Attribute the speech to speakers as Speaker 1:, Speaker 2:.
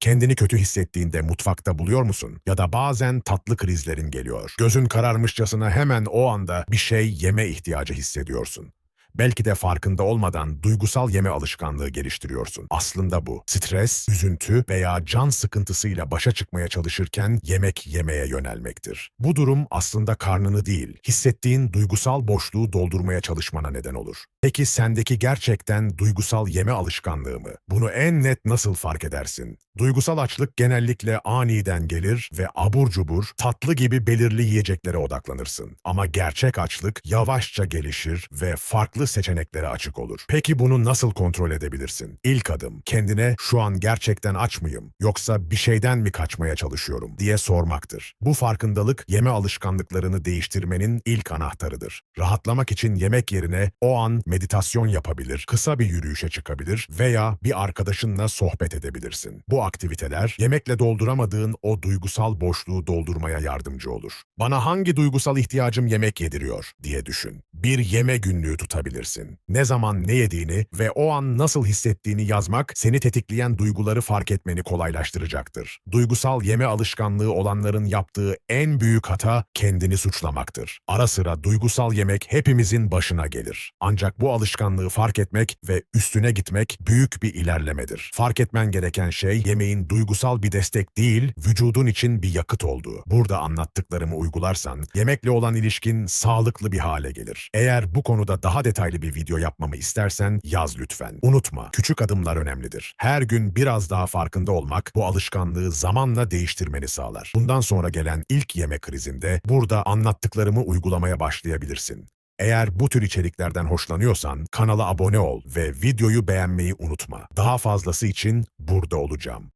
Speaker 1: Kendini kötü hissettiğinde mutfakta buluyor musun? Ya da bazen tatlı krizlerin geliyor. Gözün kararmışçasına hemen o anda bir şey yeme ihtiyacı hissediyorsun. Belki de farkında olmadan duygusal yeme alışkanlığı geliştiriyorsun. Aslında bu stres, üzüntü veya can sıkıntısıyla başa çıkmaya çalışırken yemek yemeye yönelmektir. Bu durum aslında karnını değil, hissettiğin duygusal boşluğu doldurmaya çalışmana neden olur. Peki sendeki gerçekten duygusal yeme alışkanlığı mı? Bunu en net nasıl fark edersin? Duygusal açlık genellikle aniden gelir ve abur cubur, tatlı gibi belirli yiyeceklere odaklanırsın. Ama gerçek açlık yavaşça gelişir ve farklı seçeneklere açık olur. Peki bunu nasıl kontrol edebilirsin? İlk adım kendine şu an gerçekten aç mıyım yoksa bir şeyden mi kaçmaya çalışıyorum diye sormaktır. Bu farkındalık yeme alışkanlıklarını değiştirmenin ilk anahtarıdır. Rahatlamak için yemek yerine o an meditasyon yapabilir, kısa bir yürüyüşe çıkabilir veya bir arkadaşınla sohbet edebilirsin. Bu aktiviteler yemekle dolduramadığın o duygusal boşluğu doldurmaya yardımcı olur. Bana hangi duygusal ihtiyacım yemek yediriyor diye düşün. Bir yeme günlüğü tutabilirsin. Ne zaman ne yediğini ve o an nasıl hissettiğini yazmak seni tetikleyen duyguları fark etmeni kolaylaştıracaktır. Duygusal yeme alışkanlığı olanların yaptığı en büyük hata kendini suçlamaktır. Ara sıra duygusal yemek hepimizin başına gelir. Ancak bu alışkanlığı fark etmek ve üstüne gitmek büyük bir ilerlemedir. Fark etmen gereken şey yemeğin duygusal bir destek değil, vücudun için bir yakıt olduğu. Burada anlattıklarımı uygularsan yemekle olan ilişkin sağlıklı bir hale gelir. Eğer bu konuda daha detaylı bir video yapmamı istersen yaz lütfen. Unutma, küçük adımlar önemlidir. Her gün biraz daha farkında olmak bu alışkanlığı zamanla değiştirmeni sağlar. Bundan sonra gelen ilk yeme krizinde burada anlattıklarımı uygulamaya başlayabilirsin. Eğer bu tür içeriklerden hoşlanıyorsan kanala abone ol ve videoyu beğenmeyi unutma. Daha fazlası için burada olacağım.